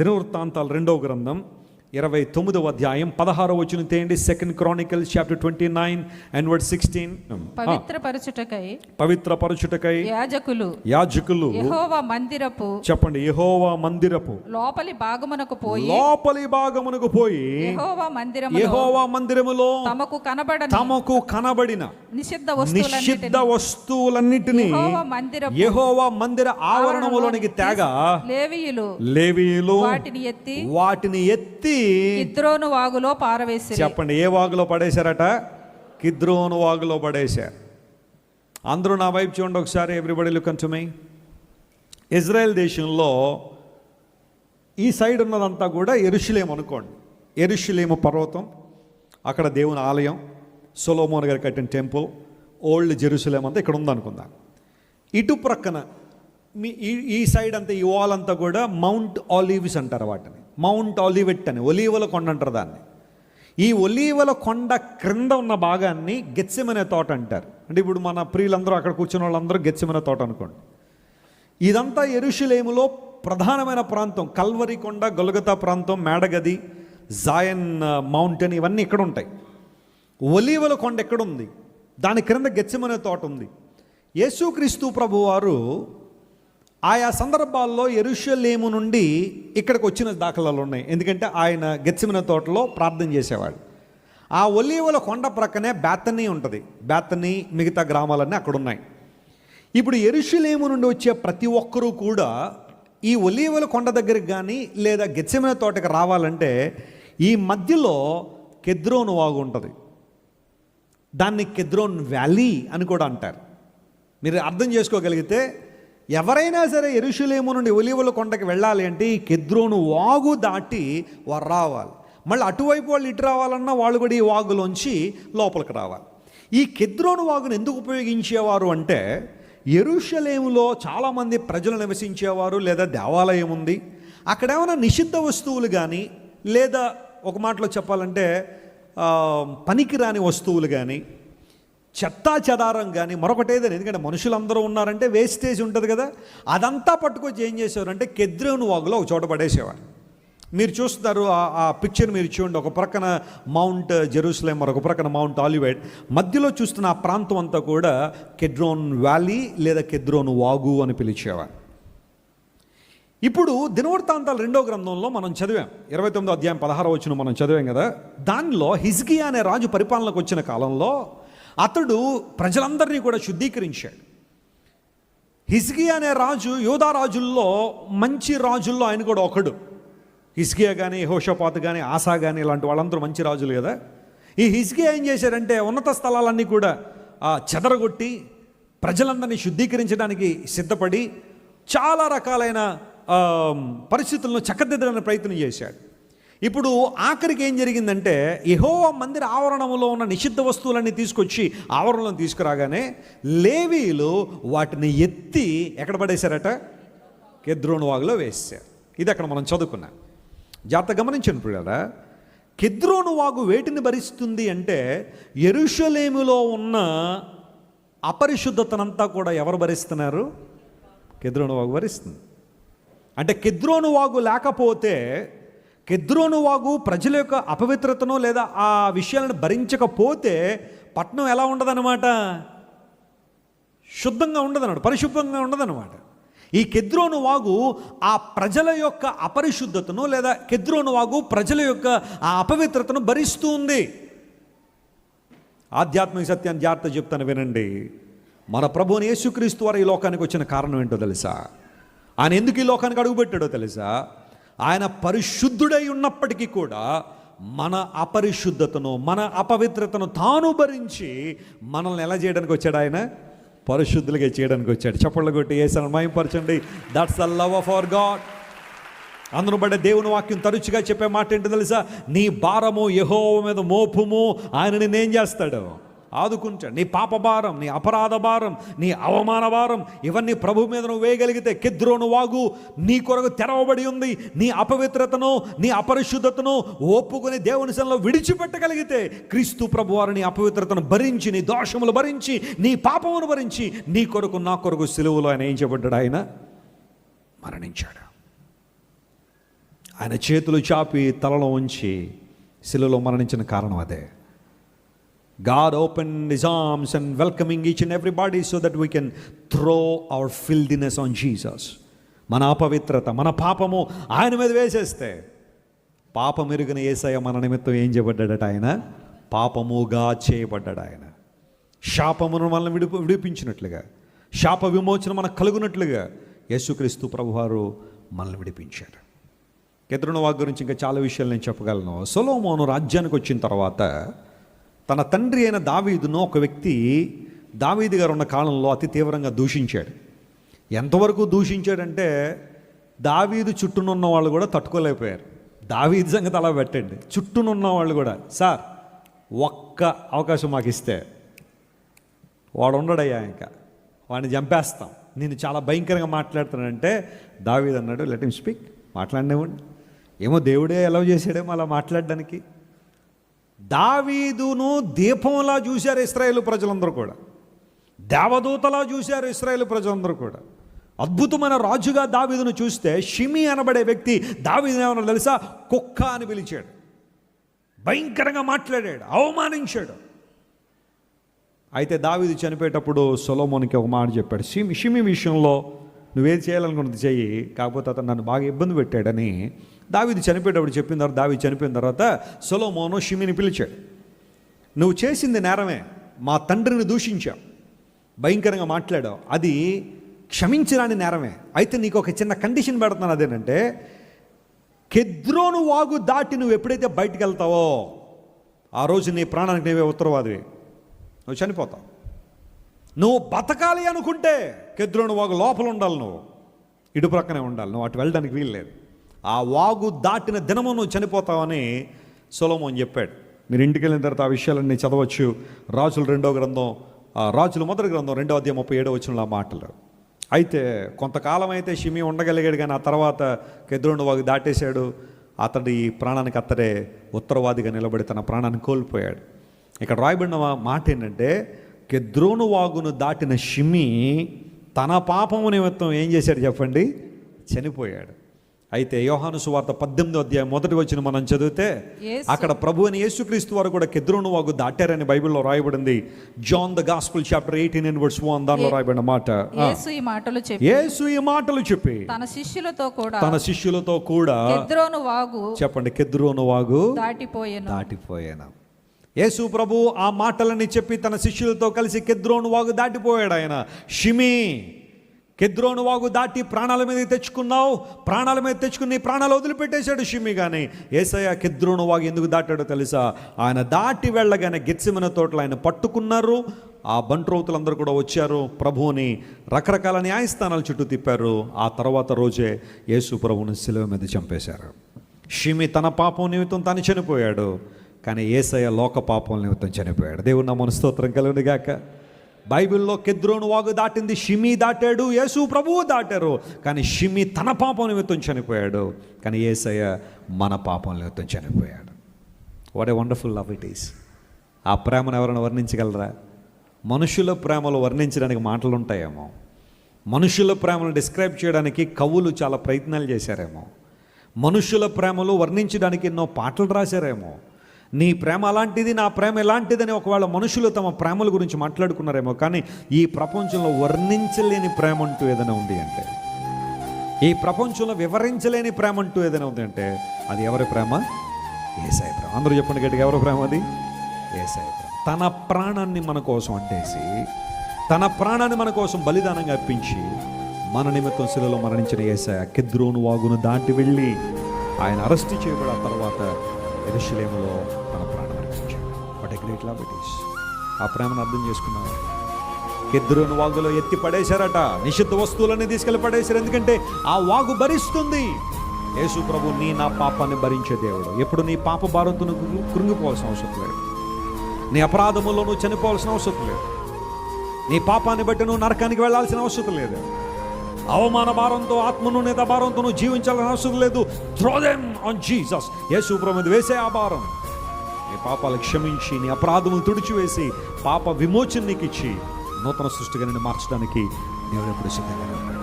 దినవృత్తాంతాలు రెండవ గ్రంథం ఇరవై తొమ్మిదవ అధ్యాయం పదహారవ వచ్చిన తేయండి. Second Chronicle chapter twenty nine and word sixteen పవిత్రపరచుటకై పవిత్ర పరచుటకై యాజకులు యాజకులు యెహోవా మందిరపు చెప్పండి. యెహోవా మందిరపు లోపలి భాగమునకు పోయి లోపలి భాగమునకు పోయి యెహోవా మందిరము యెహోవా మందిరములో తమకు కనబడని తమకు కనబడిన నిషిద్ధ నిషిద్ధ వస్తువులన్నిటిని మందిరపు యెహోవా మందిర ఆవరణములోనికి తేగా లేవీయులు లేవీయులు వాటిని ఎత్తి వాటిని ఎత్తి కిద్రోను వాగులో పారవేసి చెప్పండి ఏ వాగులో పడేశారట? కిద్రోను వాగులో పడేశారు అందరూ నా వైపు చూడండి ఒకసారి ఎవ్రీబడి లుక్ అంటు మీ ఇజ్రాయెల్ దేశంలో ఈ సైడ్ ఉన్నదంతా కూడా ఎరుషులేం అనుకోండి. ఎరుషులేము పర్వతం అక్కడ దేవుని ఆలయం సొలోమోన్ గారు కట్టిన టెంపుల్ ఓల్డ్ జెరూసలేం అంతా ఇక్కడ ఉందనుకుందాం. ఇటు ప్రక్కన మీ ఈ ఈ సైడ్ అంతా ఈ వాల్ అంతా కూడా మౌంట్ ఆలివ్స్ అంటారు వాటిని. మౌంట్ ఆలివెట్ అని ఒలీవల కొండ అంటారు దాన్ని. ఈ ఒలీవల కొండ క్రింద ఉన్న భాగాన్ని గెచ్చమనే తోట అంటారు. అంటే ఇప్పుడు మన ప్రియులందరూ అక్కడ కూర్చున్న వాళ్ళందరూ గెచ్చమనే తోట అనుకోండి. ఇదంతా ఎరుషులేములో ప్రధానమైన ప్రాంతం కల్వరి కొండ గొలగతా ప్రాంతం మేడగది జాయన్ మౌంటైన్ ఇవన్నీ ఇక్కడ ఉంటాయి. ఒలీవల కొండ ఎక్కడుంది? దాని క్రింద గెచ్చమనే తోట ఉంది. యేసుక్రీస్తు ప్రభువారు ఆయా సందర్భాల్లో ఎరుషలేము నుండి ఇక్కడికి వచ్చిన దాఖలాలు ఉన్నాయి. ఎందుకంటే ఆయన గెచ్చిమిన తోటలో ప్రార్థన చేసేవాడు. ఆ ఒలీవల కొండ ప్రక్కనే బేతనీ ఉంటుంది. బేతనీ మిగతా గ్రామాలన్నీ అక్కడ ఉన్నాయి ఇప్పుడు ఎరుషులేము నుండి వచ్చే ప్రతి ఒక్కరూ కూడా ఈ ఒలీవల కొండ దగ్గరికి కానీ లేదా గెచ్చమైన తోటకి రావాలంటే ఈ మధ్యలో కెద్రోను వాగు ఉంటుంది. దాన్ని కెద్రోన్ వ్యాలీ అని కూడా అంటారు. మీరు అర్థం చేసుకోగలిగితే ఎవరైనా సరే ఎరుషులేము నుండి ఒలివల కొండకి వెళ్ళాలి అంటే ఈ కెద్రోను వాగు దాటి వారు రావాలి. మళ్ళీ అటువైపు వాళ్ళు ఇటు రావాలన్నా వాళ్ళు కూడా ఈ వాగులోంచి లోపలికి రావాలి. ఈ కెద్రోను వాగును ఎందుకు ఉపయోగించేవారు అంటే ఎరుషలేములో చాలామంది ప్రజలు నివసించేవారు లేదా దేవాలయం ఉంది. అక్కడ ఏమైనా నిషిద్ధ వస్తువులు కానీ లేదా ఒక మాటలో చెప్పాలంటే పనికిరాని వస్తువులు కానీ చెత్తా చెదారం కానీ మరొకటి ఏదైనా ఎందుకంటే మనుషులందరూ ఉన్నారంటే వేస్టేజ్ ఉంటుంది కదా. అదంతా పట్టుకొచ్చి ఏం చేసేవారంటే కెద్రోను వాగులో ఒక చోట పడేసేవారు. మీరు చూస్తున్నారు ఆ- పిక్చర్ మీరు చూడండి. ఒక ప్రక్కన మౌంట్ జెరూసలేం మరొక ప్రక్కన మౌంట్ ఆలివైడ్ మధ్యలో చూస్తున్న ఆ ప్రాంతం అంతా కూడా కెడ్రోన్ వ్యాలీ లేదా కెద్రోన్ వాగు అని పిలిచేవారు. ఇప్పుడు దినవృత్తాంతాలు రెండో గ్రంథంలో మనం చదివాం. ఇరవై తొమ్మిదో అధ్యాయం పదహారు వచ్చిన మనం చదివాం కదా. దానిలో హిజ్కియా అనే రాజు పరిపాలనకు వచ్చిన కాలంలో అతడు ప్రజలందరినీ కూడా శుద్ధీకరించాడు. హిస్గి అనే రాజు యోధా రాజుల్లో మంచి రాజుల్లో ఆయన కూడా ఒకడు. హిస్కియా కానీ హోషపాత్ కానీ ఆశా కానీ ఇలాంటి వాళ్ళందరూ మంచి రాజులు కదా. ఈ హిజ్కియా ఏం చేశారంటే ఉన్నత స్థలాలన్నీ కూడా చెదరగొట్టి ప్రజలందరినీ శుద్ధీకరించడానికి సిద్ధపడి చాలా రకాలైన పరిస్థితులను చక్కదిద్దడానికి ప్రయత్నం చేశాడు. ఇప్పుడు ఆఖరికి ఏం జరిగిందంటే యెహోవా మందిర ఆవరణంలో ఉన్న నిషిద్ధ వస్తువులన్నీ తీసుకొచ్చి ఆవరణలో తీసుకురాగానే లేవీలు వాటిని ఎత్తి ఎక్కడ పడేశారట? కెద్రోను వాగులో ఇది అక్కడ మనం చదువుకున్నాం. జాగ్రత్త గమనించండి పిల్లరా కెద్రోను వాగు వేటిని భరిస్తుంది అంటే ఎరుషలేములో ఉన్న అపరిశుద్ధతనంతా కూడా ఎవరు భరిస్తున్నారు? కెద్రోను వాగు భరిస్తుంది. అంటే కెద్రోను వాగు లేకపోతే కెద్రోను వాగు ప్రజల యొక్క అపవిత్రతను లేదా ఆ విషయాలను భరించకపోతే పట్నం ఎలా ఉండదన్నమాట? శుద్ధంగా ఉండదన్నమాట పరిశుభ్రంగా ఉండదన్నమాట. ఈ కెద్రోను వాగు ఆ ప్రజల యొక్క అపరిశుద్ధతను లేదా కెద్రోను వాగు ప్రజల యొక్క ఆ అపవిత్రతను భరిస్తూ ఉంది ఆధ్యాత్మిక సత్యాన్ని జాగ్రత్త చెప్తాను వినండి. మన ప్రభువుని యేసుక్రీస్తు వారు ఈ లోకానికి వచ్చిన కారణం ఏంటో తెలుసా? ఆయన ఎందుకు ఈ లోకానికి అడుగుపెట్టాడో తెలుసా? ఆయన పరిశుద్ధుడై ఉన్నప్పటికీ కూడా మన అపరిశుద్ధతను మన అపవిత్రతను తాను భరించి మనల్ని ఎలా చేయడానికి వచ్చాడు ఆయన? పరిశుద్ధులుగా చేయడానికి వచ్చాడు. చప్పళ్ళు కొట్టి వేసాను మయంపరచండి that's the love of our God అందును బట్టే దేవుని వాక్యం తరచుగా చెప్పే మాట ఏంటో తెలుసా? నీ భారము యహో మీద మోపుము. ఆయన నిన్నేం చేస్తాడు. ఆదుకుంటాడు నీ పాపభారం నీ అపరాధ భారం నీ అవమాన భారం ఇవన్నీ ప్రభు మీద నువ్వు వేయగలిగితే కిద్రోను వాగు. నీ కొరకు తెరవబడి ఉంది. నీ అపవిత్రతను నీ అపరిశుద్ధతను ఒప్పుకొని దేవుని విడిచిపెట్టగలిగితే క్రీస్తు ప్రభు వారు నీ అపవిత్రతను భరించి నీ దోషములు భరించి నీ పాపమును భరించి నీ కొరకు నా కొరకు సిలువలో ఆయన ఏం చేయబడ్డాడు? ఆయన మరణించాడు. ఆయన చేతులు చాపి తలలో ఉంచి శిలలో మరణించిన కారణం అదే. God opened his arms and welcoming each and everybody so that we can throw our filthiness on Jesus. మన అపవిత్రత మన పాపము ఆయన మీద వేసేస్తే పాపం ఎరుగిన ఏసయ మన నిమిత్తం ఏం చేయబడ్డాడట ఆయన? పాపముగా చేయబడ్డాడు ఆయన. శాపమును మనల్ని విడిపి విడిపించినట్లుగా శాప విమోచన మనకు కలుగునట్లుగా యేసుక్రీస్తు ప్రభువారు మనల్ని విడిపించారు కెద్రున వాగ్ గురించి ఇంకా చాలా విషయాలు నేను చెప్పగలను. సొలోమోను రాజ్యానికి వచ్చిన తర్వాత తన తండ్రి అయిన దావీదును ఒక వ్యక్తి దావీదు గారు ఉన్న కాలంలో అతి తీవ్రంగా దూషించాడు. ఎంతవరకు దూషించాడంటే దావీదు చుట్టూనున్న వాళ్ళు కూడా తట్టుకోలేకపోయారు. దావీదు సంగతి అలా పెట్టండి. చుట్టూనున్న వాళ్ళు కూడా సార్ ఒక్క అవకాశం మాకు ఇస్తే వాడు ఉండడయ్యా ఇంకా. వాడిని చంపేస్తాం. నేను చాలా భయంకరంగా మాట్లాడుతున్నాడంటే దావీద్ అన్నాడు లెట్ హిమ్ స్పీక్. మాట్లాడినేవ్వండి. ఏమో దేవుడే ఎలా చేసాడేమో అలా మాట్లాడడానికి. దావీదును దీపంలా చూశారు ఇస్రాయేల్ ప్రజలందరూ కూడా. దేవదూతలా చూశారు ఇస్రాయేల్ ప్రజలందరూ కూడా. అద్భుతమైన రాజుగా దావీదును చూస్తే షిమి అనబడే వ్యక్తి దావీదు ఏమన్నా తెలుసా? కుక్క అని పిలిచాడు. భయంకరంగా మాట్లాడాడు అవమానించాడు. అయితే దావీదు చనిపోయేటప్పుడు సొలోమోనికి ఒక మాట చెప్పాడు షిమి షిమి విషయంలో నువ్వేది చేయాలనుకున్నది చెయ్యి కాకపోతే అతను నన్ను బాగా ఇబ్బంది పెట్టాడని దావిది చనిపోయేటప్పుడు చెప్పిన తర్వాత చనిపోయిన తర్వాత సొలోమోను షిమిని పిలిచాడు. నువ్వు చేసింది నేరమే. మా తండ్రిని దూషించావు. భయంకరంగా మాట్లాడావు. అది క్షమించరాని నేరమే. అయితే నీకు ఒక చిన్న కండిషన్ పెడుతున్నాను అదేనంటే కెద్రోను వాగు దాటి నువ్వు ఎప్పుడైతే బయటికి వెళ్తావో ఆ రోజు నీ ప్రాణానికి నీవే ఉత్తరవాదివి. నువ్వు చనిపోతావు. నువ్వు బతకాలి అనుకుంటే కెద్రోను వాగు లోపల ఉండాలి నువ్వు. ఇటు ప్రక్కనే ఉండాలి. నువ్వు అటు వెళ్ళడానికి వీలు లేదు ఆ వాగు దాటిన దినము నువ్వు చనిపోతావని సొలోమోన్ చెప్పాడు. మీరు ఇంటికి వెళ్ళిన తర్వాత ఆ విషయాలన్నీ చదవచ్చు. రాజులు రెండో గ్రంథం ఆ మొదటి గ్రంథం రెండో అధ్యాయం ముప్పై ఏడో వచ్చిన మాటలు. అయితే కొంతకాలం అయితే షిమి ఉండగలిగాడు కానీ ఆ తర్వాత కెద్రోను వాగు దాటేశాడు. అతడి ప్రాణానికి అతడే ఉత్తరవాదిగా నిలబడి తన ప్రాణాన్ని కోల్పోయాడు. ఇక్కడ రాయబడిన మాట ఏంటంటే కెద్రోను వాగును దాటిన షిమి తన పాపము నిమిత్తం ఏం చేశాడు చెప్పండి? చనిపోయాడు. అయితే యోహాను సువార్త పద్దెనిమిదో అధ్యాయం మొదటి వచ్చిన మనం చదివితే అక్కడ ప్రభు అని యేసుక్రీస్తు వారు కూడా కెద్రోను వాగు దాటారని బైబిల్లో రాయబడింది. John the gospel chapter eighteen in words one దానిలో రాయబడిన మాట. ఆ. యేసు ఈ మాటలు చెప్పి యేసు ఈ మాటలు చెప్పి తన శిష్యులతో కూడా తన శిష్యులతో కూడా కెద్రోను వాగు చెప్పండి కెద్రోను వాగు దాటిపోయెను. దాటిపోయాను. యేసు ప్రభు ఆ మాటలని చెప్పి తన శిష్యులతో కలిసి కెద్రోను వాగు దాటిపోయాడు ఆయన. షిమి. కెద్రోను వాగు దాటి ప్రాణాల మీద తెచ్చుకున్నావు. ప్రాణాల మీద తెచ్చుకుని నీ ప్రాణాలు వదిలిపెట్టేశాడు షిమి కానీ ఏసయ్య కెద్రోను వాగు ఎందుకు దాటాడో తెలుసా? ఆయన దాటి వెళ్ళగానే గెత్సిమన తోటలు ఆయన పట్టుకున్నారు. ఆ బంట్రోతులందరూ కూడా వచ్చారు. ప్రభువుని రకరకాల న్యాయస్థానాల చుట్టూ తిప్పారు. ఆ తర్వాత రోజే యేసు ప్రభువుని శిలువ మీద చంపేశారు. షిమి తన పాపం నిమిత్తం తను చనిపోయాడు. కానీ ఏసయ్య లోక పాపం నిమిత్తం చనిపోయాడు. దేవుడు నా మన స్తోత్రం గాక బైబిల్లో కెద్రోను వాగు దాటింది షిమి దాటాడు యేసు ప్రభువు దాటారు. కానీ షిమి తన పాపం నిమిత్తం చనిపోయాడు. కానీ ఏసయ్య మన పాపం నిమిత్తం చనిపోయాడు. What a wonderful love it is ఆ ప్రేమను ఎవరైనా వర్ణించగలరా? మనుషుల ప్రేమలు వర్ణించడానికి మాటలు ఉంటాయేమో. మనుషుల ప్రేమను డిస్క్రైబ్ చేయడానికి కవులు చాలా ప్రయత్నాలు చేశారేమో. మనుషుల ప్రేమలు వర్ణించడానికి ఎన్నో పాటలు రాశారేమో. నీ ప్రేమ అలాంటిది నా ప్రేమ ఎలాంటిదని ఒకవేళ మనుషులు తమ ప్రేమల గురించి మాట్లాడుకున్నారేమో కానీ ఈ ప్రపంచంలో వర్ణించలేని ప్రేమ అంటూ ఏదైనా ఉంది అంటే? ఈ ప్రపంచంలో వివరించలేని ప్రేమ అంటూ ఏదైనా ఉంది అంటే అది ఎవరి ప్రేమ? ఏసాయి ప్రేమ. అందరూ చెప్పండి గట్టిగా ఎవరి ప్రేమ అది? ఏసాయి ప్రేమ. తన ప్రాణాన్ని మన కోసం అంటేసి తన ప్రాణాన్ని మన కోసం బలిదానంగా అర్పించి మన నిమిత్తం శిలలో మరణించిన ఏసాయ కెద్రోను వాగును దాటి వెళ్ళి ఆయన అరెస్ట్ చేయబడిన తర్వాత ఎరుషులేములో తన ప్రాణం అర్పించాడు. Great love it is. ఆ ప్రేమను అర్థం చేసుకున్నాను కెద్రోను వాగులో ఎత్తి పడేశారట. నిషిద్ధ వస్తువులన్నీ తీసుకెళ్ళి పడేశారు. ఎందుకంటే ఆ వాగు భరిస్తుంది. యేసు ప్రభు నీ నా పాపాన్ని భరించే దేవుడు. ఎప్పుడు నీ పాప భారంతో కృంగిపోవాల్సిన అవసరం లేదు. నీ అపరాధములో నువ్వు చనిపోవాల్సిన అవసరం లేదు. నీ పాపాన్ని బట్టి నువ్వు నరకానికి వెళ్ళాల్సిన అవసరం లేదు. అవమాన భారంతో ఆత్మను నేత భారంతో నువ్వు జీవించాల్సిన అవసరం లేదు. థ్రో దెమ్ ఆన్ జీసస్ యేసు ప్రభు వేసే ఆ భారం. నీ పాపాలు క్షమించి నీ అపరాధములు తుడిచివేసి పాప విమోచన నీకు ఇచ్చి నూతన సృష్టిగా నిన్ను మార్చడానికి దేవుడు ఎప్పుడు సిద్ధంగా ఉన్నాడు